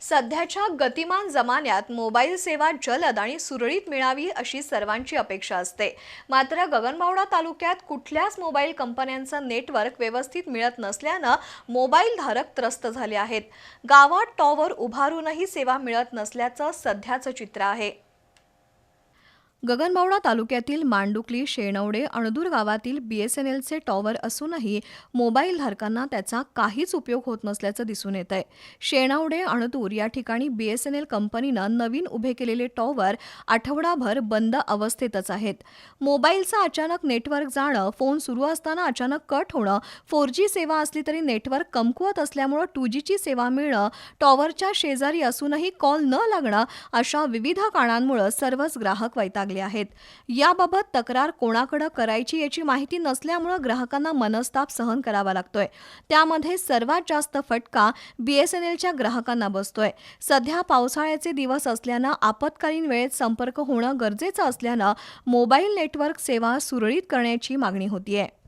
सध्याच्या गतिमान जमान्यात मोबाईल सेवा जलद आणि सुरळीत मिळावी अशी सर्वांची अपेक्षा असते. मात्र गगनबावडा तालुक्यात कुठल्याच मोबाईल कंपन्यांचं नेटवर्क व्यवस्थित मिळत नसल्यानं मोबाईल धारक त्रस्त झाले आहेत. गावात टॉवर उभारूनही सेवा मिळत नसल्याचं सध्याचं चित्र आहे. गगनबावडा तालुक्यातील मांडुकली शेणवडे अणदूर गावातील बी एस एन एलचे टॉवर असूनही मोबाईल धारकांना त्याचा काहीच उपयोग होत नसल्याचं दिसून येत आहे. शेणावडे अणदूर या ठिकाणी बी एस एन एल कंपनीनं नवीन उभे केलेले टॉवर आठवडाभर बंद अवस्थेतच आहेत. मोबाईलचं अचानक नेटवर्क जाणं फोन सुरू असताना अचानक कट होणं फोर जी सेवा असली तरी नेटवर्क कमकुवत असल्यामुळं टू जीची सेवा मिळणं टॉवरच्या शेजारी असूनही कॉल न लागणं अशा विविध कारणांमुळं सर्वच ग्राहक वैताग लागले आहेत. याबाबत तक्रार कोणाकडे करायची याची माहिती नसल्यामुळं ग्राहकांना मनस्ताप सहन करावा लागतोय. त्यामध्ये सर्वात जास्त फटका बीएसएनएलच्या ग्राहकांना बसतोय. सध्या पावसाळ्याचे दिवस असल्यानं आपत्कालीन वेळेत संपर्क होणं गरजेचं असल्यानं मोबाईल नेटवर्क सेवा सुरळीत करण्याची मागणी होतीये.